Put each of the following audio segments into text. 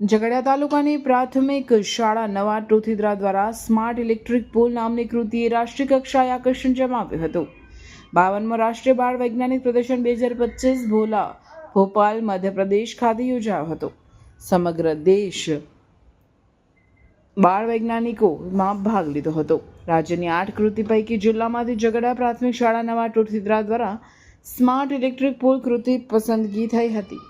ઝઘડિયા તાલુકાની પ્રાથમિક શાળા નવા ટોથીદ્રા દ્વારા સ્માર્ટ ઇલેક્ટ્રિક પોલ નામની કૃતિએ રાષ્ટ્રીય કક્ષાએ આકર્ષણ જમાવ્યું હતું. બાવનમાં રાષ્ટ્રીય બાળ વૈજ્ઞાનિક પ્રદર્શન બે હજાર પચીસ ભોલા, ભોપાલ, મધ્યપ્રદેશ ખાતે યોજાયો હતો. સમગ્ર દેશ બાળ વૈજ્ઞાનિકોમાં ભાગ લીધો હતો. રાજ્યની આઠ કૃતિ પૈકી જિલ્લામાંથી ઝઘડા પ્રાથમિક શાળા નવા ટોથીદ્રા દ્વારા સ્માર્ટ ઇલેક્ટ્રિક પોલ કૃતિ પસંદગી થઈ હતી.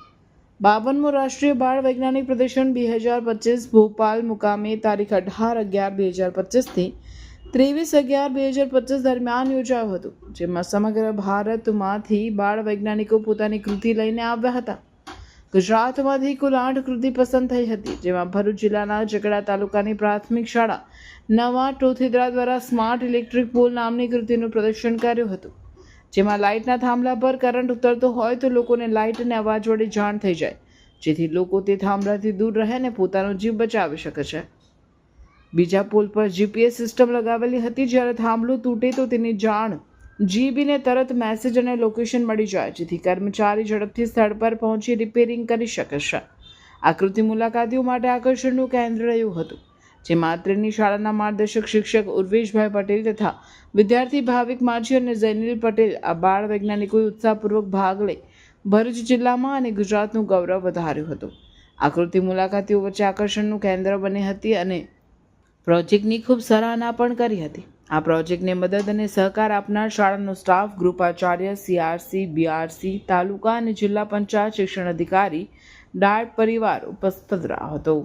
બાવનમો રાષ્ટ્રીય બાળ વૈજ્ઞાનિક પ્રદર્શન બે હજાર પચીસ ભોપાલ મુકામે તારીખ અઢાર અગિયાર બે હજાર પચીસથી ત્રેવીસ અગિયાર બે હજાર પચીસ દરમિયાન યોજાયું હતું, જેમાં સમગ્ર ભારતમાંથી બાળ વૈજ્ઞાનિકો પોતાની કૃતિ લઈને આવ્યા હતા. ગુજરાતમાંથી કુલ આઠ કૃતિ પસંદ થઈ હતી, જેમાં ભરૂચ જિલ્લાના ઝઘડા તાલુકાની પ્રાથમિક શાળા નવા ટોથીદ્રા દ્વારા સ્માર્ટ ઇલેક્ટ્રિક પોલ નામની કૃતિનું પ્રદર્શન કર્યું હતું. જેમાં લાઇટના થાંભલા પર કરંટ ઉતરતો હોય તો લોકોને લાઇટ અને અવાજ વડે જાણ થઈ જાય, જેથી લોકો તે થાંભલાથી દૂર રહે અને પોતાનો જીવ બચાવી શકે છે. બીજા પોલ પર જીપીએસ સિસ્ટમ લગાવેલી હતી જ્યારે થાંભલું તૂટે તો તેની જાણ જીબીને તરત મેસેજ અને લોકેશન મળી જાય, જેથી કર્મચારી ઝડપથી સ્થળ પર પહોંચી રિપેરિંગ કરી શકે છે. આકૃતિ મુલાકાતીઓ માટે આકર્ષણનું કેન્દ્ર રહ્યું હતું. જેમાં માત્રની શાળાના માર્ગદર્શક શિક્ષક ઉર્વેશભાઈ પટેલ તથા વિદ્યાર્થી ભાવિક માછી અને જૈનિલ પટેલ આ બાળ વૈજ્ઞાનિકોએ ઉત્સાહપૂર્વક ભાગ લઈ ભરૂચ જિલ્લામાં અને ગુજરાતનું ગૌરવ વધાર્યું હતું. આકૃતિ મુલાકાતીઓ વચ્ચે આકર્ષણનું કેન્દ્ર બની હતી અને પ્રોજેક્ટની ખૂબ સરાહના પણ કરી હતી. આ પ્રોજેક્ટને મદદ અને સહકાર આપનાર શાળાનો સ્ટાફ ગૃપાચાર્ય સીઆરસી બીઆરસી તાલુકા અને જિલ્લા પંચાયત શિક્ષણ અધિકારી ડાળ પરિવાર ઉપસ્થિત રહ્યો હતો.